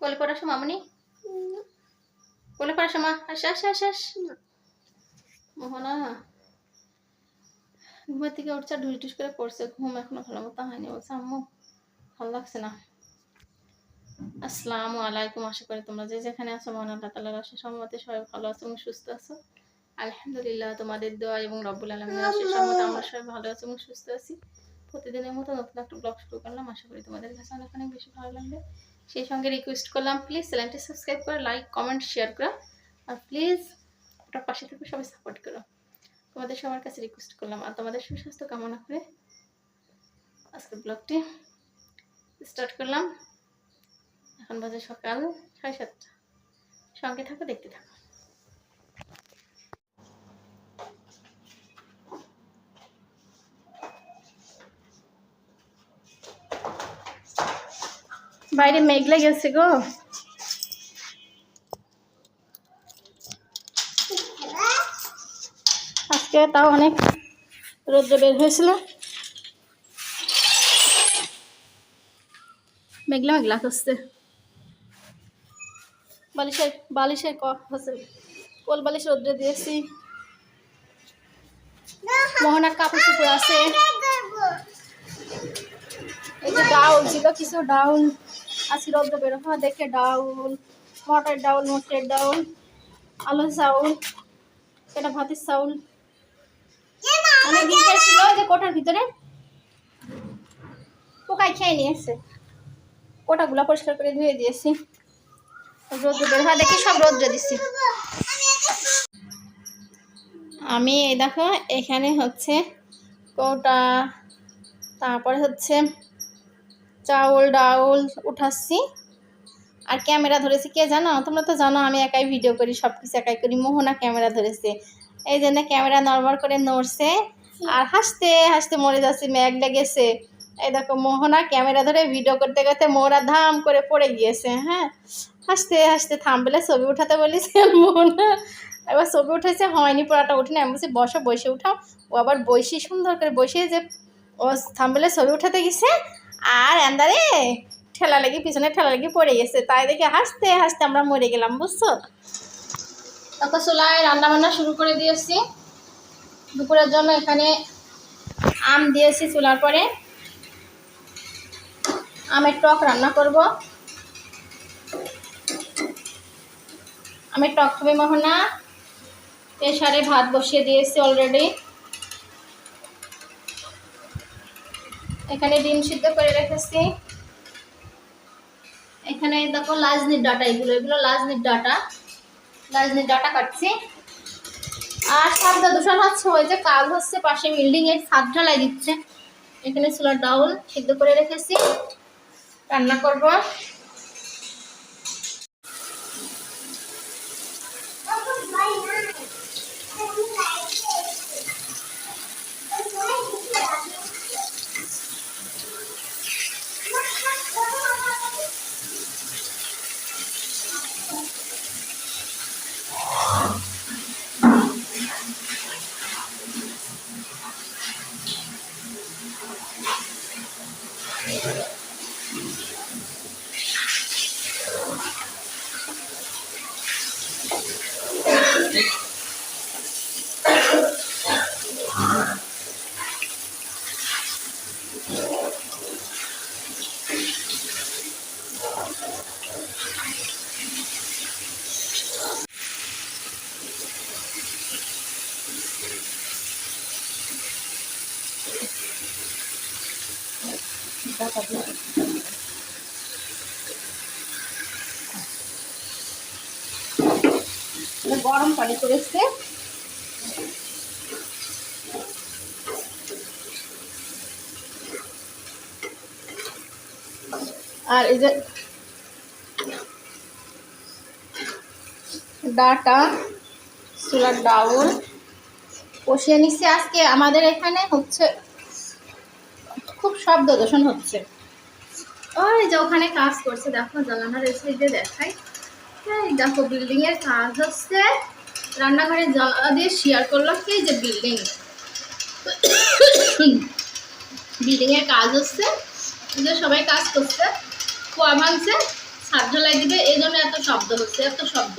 কোলে করে আসো মামনি? কোলে করে আসো মা আস আস আস আস। মোহনা, ঘুমের থেকে উঠছে ঢুস ঢুস করে পড়ছে। ঘুম এখনও ভালো মতো হয়নি। বলছে, আম্মু, ভালো লাগছে না। আসসালামু আলাইকুম। আশা করি তোমরা যে যেখানে আছো, মহান আল্লাহ তালার আশা সম্মতে সবাই ভালো আছো এবং সুস্থ আছো। আলহামদুলিল্লাহ, তোমাদের দোয়া এবং রব্বুল আলমীর আশা সম্মতে আমরা সবাই ভালো আছি এবং সুস্থ আছি। প্রতিদিনের মতো নতুন একটা ব্লগ শুরু করলাম। আশা করি তোমাদের কাছে অনেক অনেক বেশি ভালো লাগবে। সেই সঙ্গে রিকোয়েস্ট করলাম প্লিজ চ্যানেলটি সাবস্ক্রাইব করে লাইক কমেন্ট শেয়ার করো। আর প্লিজ ওটার পাশে থেকে সবাই সাপোর্ট করো। তোমাদের সবার কাছে রিকোয়েস্ট করলাম। আর তোমাদের সুস্বাস্থ্য কামনা করে আজকের ব্লগটি স্টার্ট করলাম। এখন বাজে সকাল সাড়ে সাতটা। সঙ্গে থাকো, দেখতে থাকো। বাইরে মেঘলা গেছে গো। আজকে তাও অনেক রোদ্র বের হয়েছিল। মেঘলা মেঘলা করছে। বালিশের বালিশের ক হচ্ছে কোল বালিশ রোদ্রে দিয়েছি। মোহনার কাপড় চুপড় আছে। এই যে ডাউল ছিল কিছু ডাউল। আজকে রোদ্র বের হওয়া দেখে ডাউল মটর ডাউল মটরের ডাউল আলু চাউল এটা ভাতের চাউল। অনেক দিন ছিল যে কোটার ভিতরে। পোকায় খেয়ে নিয়েছে। কোটাগুলো পরিষ্কার করে ধুয়ে দিয়েছি। রোদ্র বের হওয়া দেখি সব রোদ্র দিচ্ছি। আমি, এই দেখো, এখানে হচ্ছে কোটা, তারপরে হচ্ছে চাউল, ডাউল উঠাচ্ছি। আর ক্যামেরা ধরেছি কে জানো? তোমরা তো জানো আমি একাই ভিডিও করি সব কিছু একাই করি। মোহনা ক্যামেরা ধরেছে। এই জন্য ক্যামেরা নড়বড় করে নড়ছে। আর হাসতে হাসতে মরে যাচ্ছে ম্যাগ লেগেছে। এই দেখো, মোহনা ক্যামেরা ধরে ভিডিও করতে করতে মোহরা ধাম করে পড়ে গিয়েছে হ্যাঁ? হাসতে হাসতে থামবেলে ছবি উঠাতে বলেছি মোহনা। এবার ছবি উঠেছে, হয়নি, পড়াটা উঠিনি। আমি বলছি, বসো, বসে উঠাও। ও আবার বসে সুন্দর করে বসে যে ও থামবেলে ছবি উঠাতে গেছে। আর এন্দারে, ঠেলা লেগে পিছনে ঠেলা লেগে পড়ে গেছে। তাই দেখে হাসতে হাসতে আমরা মরে গেলাম, বুঝছ? তারপর চুলায় রান্না বান্না শুরু করে দিয়েছি। দুপুরের জন্য এখানে আম দিয়েছি চুলার পরে। আমের টক রান্না করব। আমের টক হবে মোহনা। প্রেশারে ভাত বসিয়ে দিয়েছি অলরেডি এখানে ডিম সিদ্ধ করে রেখেছি। এখানে দেখো লাজনির ডাটা, এগুলো এগুলো লাজনির ডাটা। লাজনির ডাটা কাটছি। আর শব্দ দূষণ হচ্ছে, ওই যে কাজ হচ্ছে পাশে বিল্ডিং এর ছাদ ঢালাই দিচ্ছে। এখানে ছিল ডাউল সিদ্ধ করে রেখেছি। রান্না করব। গরম পানি করেছে আর এই যে ডাটা, চুলার ডাউল কষিয়ে নিচ্ছি। আজকে আমাদের এখানে হচ্ছে খুব শব্দ দূষণ হচ্ছে। ওই যে ওখানে কাজ করছে, দেখো জানালার এই সাইডে দেখাই। এই দেখো বিল্ডিং এর কাজ হচ্ছে। রান্নাঘরে জানলা দিয়ে শেয়ার করল কি যে বিল্ডিং বিল্ডিং এর কাজ হচ্ছে সবাই কাজ করছে। খোয়া ভাঙছে হাত ঝালাই দিবে, এই জন্য এত শব্দ হচ্ছে, এত শব্দ।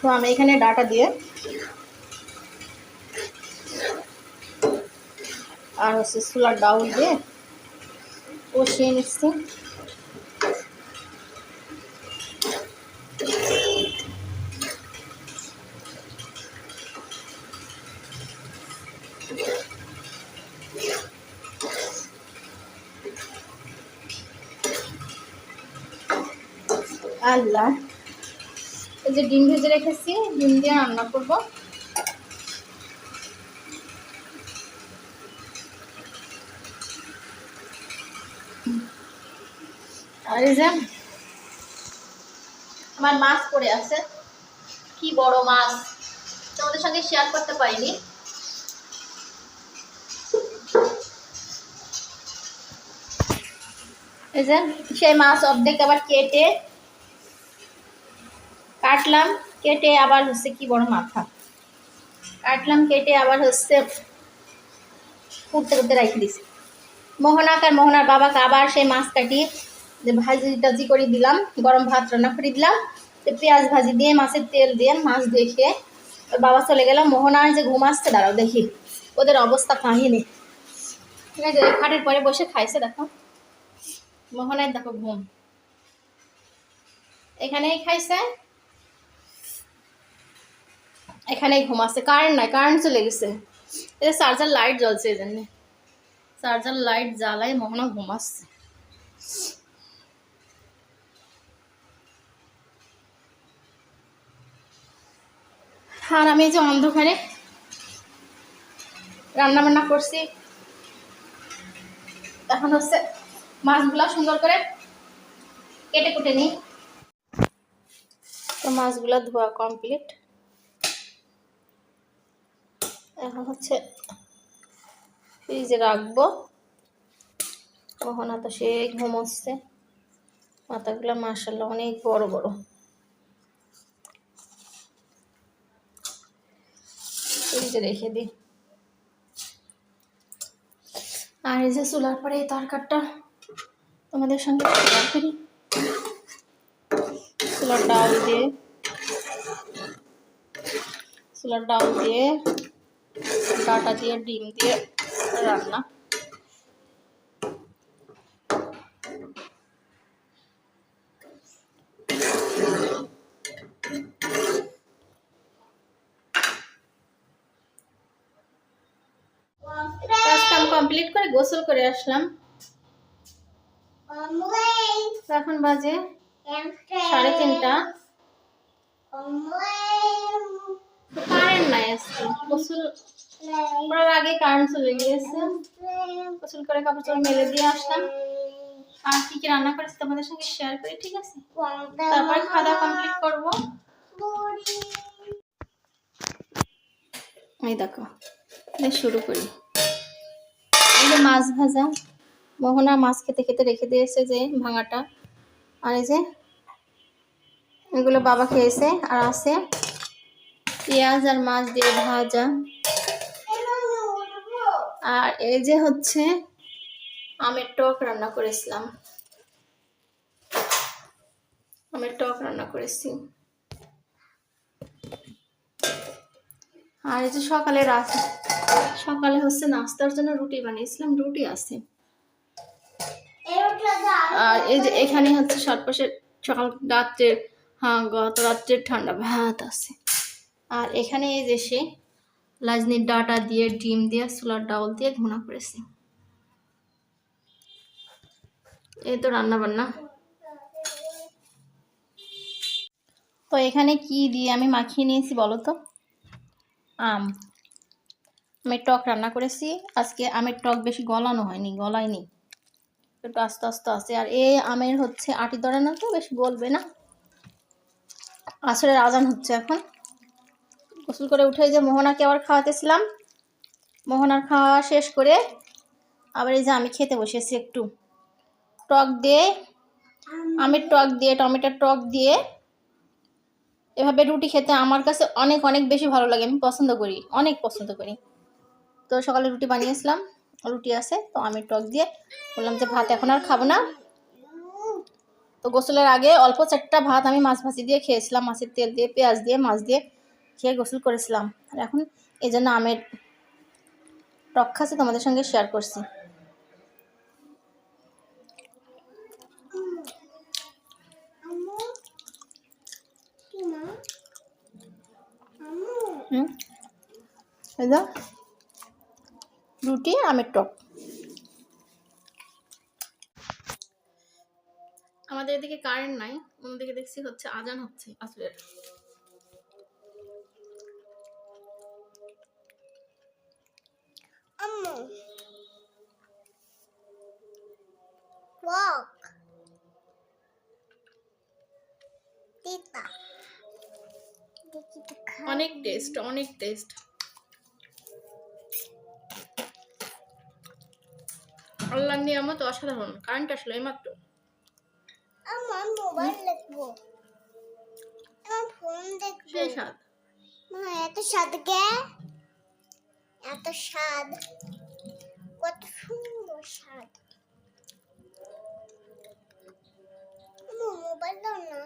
তো আমি এখানে ডাটা দিয়ে আর হচ্ছে সোলার ডাউল দিয়ে কষিয়ে নিচ্ছি। আল্লাহ, এই যে ডিম ভেজে রেখেছি, ডিম দিয়ে রান্না করব। আমার মাছ পড়ে আছে। কি বড় মাছ তোমাদের সঙ্গে শেয়ার করতে পারিনি। সেই মাছ অর্ধেক আবার কেটে কাটলাম। কেটে আবার হচ্ছে কি বড় মাথা। কাটলাম, কেটে আবার হচ্ছে করতে করতে রেখে দিছি। মোহনাক আর মোহনার বাবাকে আবার সেই মাছ কাটি, যে ভাজি টাজি করে দিলাম, গরম ভাত রান্না করে দিলাম। পেঁয়াজ ভাজি দিয়ে, মাছের তেল দিয়ে, মাছ দিয়ে খেয়ে ওর বাবা চলে গেলাম মোহনার যে ঘুম আসছে, দাঁড়াও দেখি। ওদের অবস্থা কাহিনি। ঠিক আছে খাটের পরে বসে খাইছে, দেখো। মোহনের দেখো ঘুম। এখানেই খাইছে। এখানেই ঘুমাচ্ছে কারেন্ট নাই, কারেন্ট চলে গেছে। চার্জার, লাইট জ্বলছে এই জন্যে। চার্জার লাইট জ্বালায় মোহনা ঘুমাচ্ছে। আর আমি যে অন্ধকারে রান্না বান্না করছি। এখন হচ্ছে মাছগুলা সুন্দর করে কেটে কুটে নিই। তো মাছগুলো ধোয়া কমপ্লিট। এখন হচ্ছে ফ্রিজে রাখব। মোহনা তো সে ঘুমোচ্ছে। মাথাগুলো মাসাল্লাহ অনেক বড় বড়। ফ্রিজে রেখে দিই। আর এই যে চুলার পরে এই তরকারটা তোমাদের সঙ্গে শেয়ার করি। চুলার ডাল দিয়ে। চুলার ডাল দিয়ে। ডাটা দিয়ে, ডিম দিয়ে। রান্না। কমপ্লিট করে গোসল করে আসলাম। এখন বাজে সাড়ে তিনটা। কারেন্ট নাই আজকে। গোসল করার আগে কারেন্ট চলে গিয়েছে। গোসল করে কাপড় চোপড় মেলে দিয়ে আসলাম। আর কি কি রান্না করেছি তোমাদের সঙ্গে শেয়ার করি, ঠিক আছে? তারপর খাওয়া কমপ্লিট এই দেখো শুরু করি। এই যে মাছ ভাজা, মোহনা মাছ খেতে খেতে রেখে দিয়েছে যে ভাঙাটা। আর এই যে এগুলো বাবা খেয়েছে আর আছে। পেঁয়াজ আর মাছ দিয়ে ভাজা। আর এই যে হচ্ছে আমের টক রান্না করেছিলাম। আমের টক রান্না করেছি। আর এই যে সকালে রাত, সকালে হচ্ছে নাস্তার জন্য রুটি বানিয়েছিলাম, রুটি আছে। আর এই যে এখানে হচ্ছে সরপাশে সকাল রাত্রে হ্যাঁ গত রাত্রের ঠান্ডা ভাত আছে। আর এখানে এই যে সে লাজনির ডাটা দিয়ে, ডিম দিয়ে, সোলার ডাউল দিয়ে ঘুনা করেছি। এই তো রান্না বান্না। তো এখানে কি দিয়ে আমি মাখিয়ে নিয়েছি বলো তো? আম। আমি টক রান্না করেছি। আজকে আমের টক বেশি গলানো হয়নি, গলায়নি। একটু আস্তে আস্তে আছে আর এই আমের হচ্ছে আটি ধরে না তো, বেশি গলবে না। আসরের আজান হচ্ছে এখন। গোসল করে উঠে যে মোহনাকে আবার খাওয়াতেছিলাম। মোহনার খাওয়া শেষ করে আবার এই যে আমি খেতে বসেছি একটু। টক দিয়ে, আমের টক দিয়ে, টমেটোর টক দিয়ে। এভাবে রুটি খেতে আমার কাছে অনেক অনেক বেশি ভালো লাগে। আমি পছন্দ করি, অনেক পছন্দ করি। তো সকালে রুটি বানিয়েছিলাম, রুটি আছে, তো আমি টক দিয়ে বললাম যে ভাত এখন আর খাব না। তো গোসলের আগে অল্প চারটা ভাত আমি মাছ ভাজি দিয়ে খেয়েছিলাম। মাছের তেল দিয়ে, পেঁয়াজ দিয়ে, মাছ দিয়ে। খেয়ে গোসল করেছিলাম। আর এখন এই জন্য আমের টক তোমাদের সঙ্গে শেয়ার করছি। রুটি, আমের টক। আমাদের এদিকে কারেন্ট নাই, অন্যদিকে দেখছি হচ্ছে আজান হচ্ছে আসলে আম্মু walk. খা অনেক টেস্ট অনেক টেস্ট আল্লাহ নিয়ামত অসাধারণ কারেন্ট আসলো এইমাত্র। আমার মোবাইল দেখব। আমার ফোন দেখব। সেই স্বাদ। মা এত স্বাদ গে। এত স্বাদ। কত সুন্দর স্বাদ। মোবাইল না।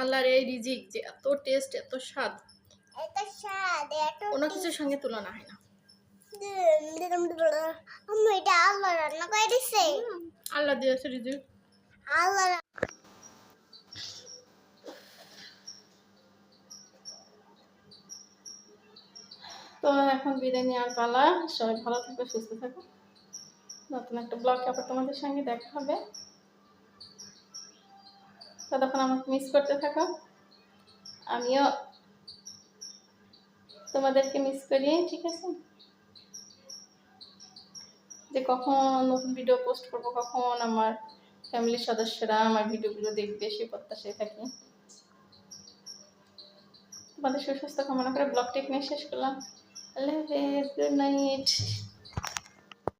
আল্লাহর এই রিজিক যে এত টেস্ট এত স্বাদ। এত স্বাদ এত কোনো কিছুর সঙ্গে তুলনা হয় না। আম্মু এটা আল্লাহ রান্না করে দিছে। আল্লাহ দিয়েছে রিজিক। তো এখন বিদায় নেওয়ার পালা। সবাই ভালো থাকো সুস্থ থাকো নতুন একটা ব্লগ আবার তোমাদের সঙ্গে দেখা হবে। ততক্ষণ আমাকে মিস করতে থাকো। আমিও তোমাদেরকে মিস করি ঠিক আছে? যে কখন নতুন ভিডিও পোস্ট করব, কখন আমার ফ্যামিলির সদস্যরা আমার ভিডিওগুলো দেখবে, সে প্রত্যাশায় থাকি। তোমাদের সুস্বাস্থ্য কামনা করে ব্লগটা এখানে শেষ করলাম। আল্লাহ হাফেজ গুড নাইট